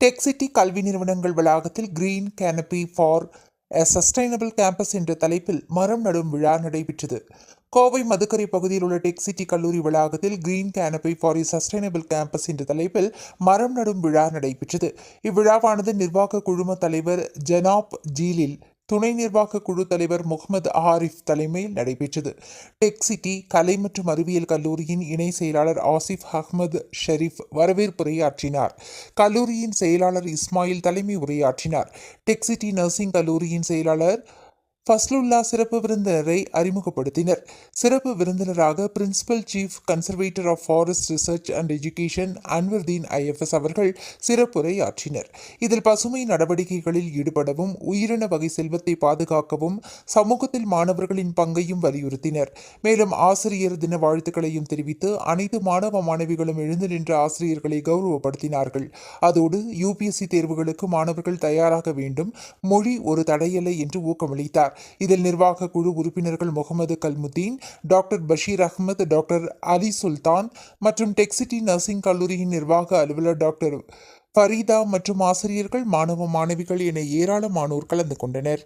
Tech city கல்வி நிறுவனங்கள் வளாகத்தில் green canopy for a sustainable campus என்ற தலைப்பில் மரம் நடும் விழா நடைபெற்றது. கோவை மதுக்கரை பகுதியில் உள்ள டெக் சிட்டி கல்லூரி வளாகத்தில் green canopy for a sustainable campus என்ற தலைப்பில் மரம் நடும் விழா நடைபெற்றது. இவ்விழாவானது நிர்வாக குழும தலைவர் ஜனாப் ஜீலில் துணை நிர்வாக குழு தலைவர் முகமது ஆரிஃப் தலைமையில் நடைபெற்றது. டெக் சிட்டி கலை மற்றும் அறிவியல் கல்லூரியின் இணை செயலாளர் ஆசிஃப் அஹ்மது ஷெரீப் வரவேற்புரையாற்றினார் கல்லூரியின் செயலாளர் இஸ்மாயில் தலைமை உரையாற்றினார். டெக் சிட்டி நர்சிங் கல்லூரியின் செயலாளர் ஃபஸ்லுல்லா சிறப்பு விருந்தினரை அறிமுகப்படுத்தினர். சிறப்பு விருந்தினராக principal chief conservator of forest research and education Anwardeen IFS அவர்கள் சிறப்புரையாற்றினர். இதில் பசுமை நடவடிக்கைகளில் ஈடுபடவும் உயிரின வகை செல்வத்தை பாதுகாக்கவும் சமூகத்தில் மாணவர்களின் பங்கையும் வலியுறுத்தினர். மேலும் ஆசிரியர் தின வாழ்த்துக்களையும் தெரிவித்து அனைத்து மாணவ மாணவிகளும் எழுந்து நின்ற ஆசிரியர்களை கௌரவப்படுத்தினார்கள். அதோடு யூபிஎஸ்சி தேர்வுகளுக்கு மாணவர்கள் தயாராக வேண்டும் மொழி ஒரு தடையல்ல என்று ஊக்கமளித்தார். இதில் நிர்வாக குழு உறுப்பினர்கள் முகமது கல்முத்தீன் டாக்டர் பஷீர் அகமது டாக்டர் அலி சுல்தான் மற்றும் டெக்சிட்டி நர்சிங் கல்லூரியின் நிர்வாக அலுவலர் டாக்டர் ஃபரீதா மற்றும் ஆசிரியர்கள் மாணவ மாணவிகள் என ஏராளமானோர் கலந்து கொண்டனர்.